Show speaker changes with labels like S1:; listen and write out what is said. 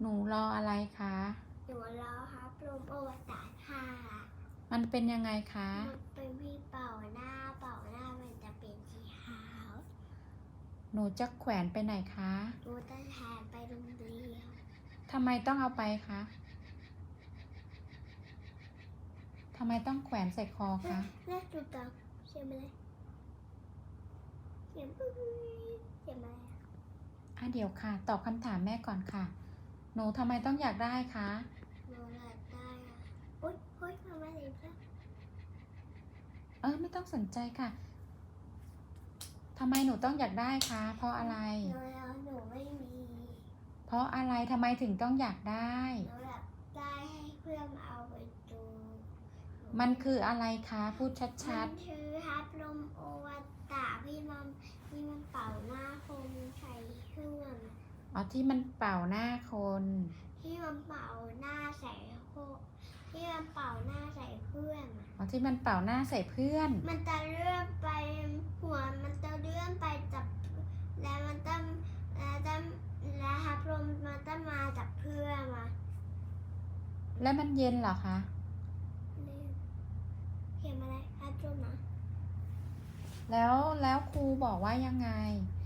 S1: หนูรออะไรคะ
S2: หนูรอครับลมโอวตารค่ะ
S1: มันเป็นยังไงคะ
S2: มันเป็นพี่เป่าหน้าเป่าหน้ามันจะเป็นสีขาว
S1: หนูจะแขวนไปไหนคะ
S2: หนูจะแทนไปโรงเรียน
S1: ทำไมต้องเอาไปคะทำไมต้องแขวนใส่คอคะ
S2: เลือกดูตังเสียงอะไรเสียงปุ๊บเสียงอะไรอะ
S1: อะเดี๋ยวค่ะ ตอบคำถามแม่ก่อนค่ะ หนูทำไมต้องอยากได้คะ
S2: หนูอยากได้อะโอ๊ยโอ๊ยมาไม่ได้จ้ะ
S1: เออไม่ต้องสนใจค่ะทำไมหนูต้องอยากได้คะ เพราะอะไร
S2: หนูแล้วหนูไม่มี
S1: เพราะอะไรทำไมถึงต้องอยากได้
S2: หนูอยากได้ให้เพื่อนเอาไปดู
S1: มันคืออะไรคะ พูด
S2: มั
S1: ชัด
S2: นคือฮับลมโอวตารพี่มันพี่มันเป่าหน้าคนใส่เครื่อง
S1: ๆ อ๋อที่มันเป่าหน้าคน
S2: ที่มันเป่าหน้าใส่โคที่มันเป่าหน้าใส่เพื่อนอะ
S1: อ๋อที่มันเป่าหน้าใส่เพื่อน
S2: มันจะเลื่อนไปหัวมันจะเลื่อนไปจับ แล้วมันต้องแล้วต้องแล้วฮับลมมันต้องมาจากเพื่อนมา
S1: แล้วมันเย็นเหรอคะ
S2: เล่นเขียนอะไรฮับลมนะ
S1: แล้วแล้วครูบอกว่ายังไง
S2: ค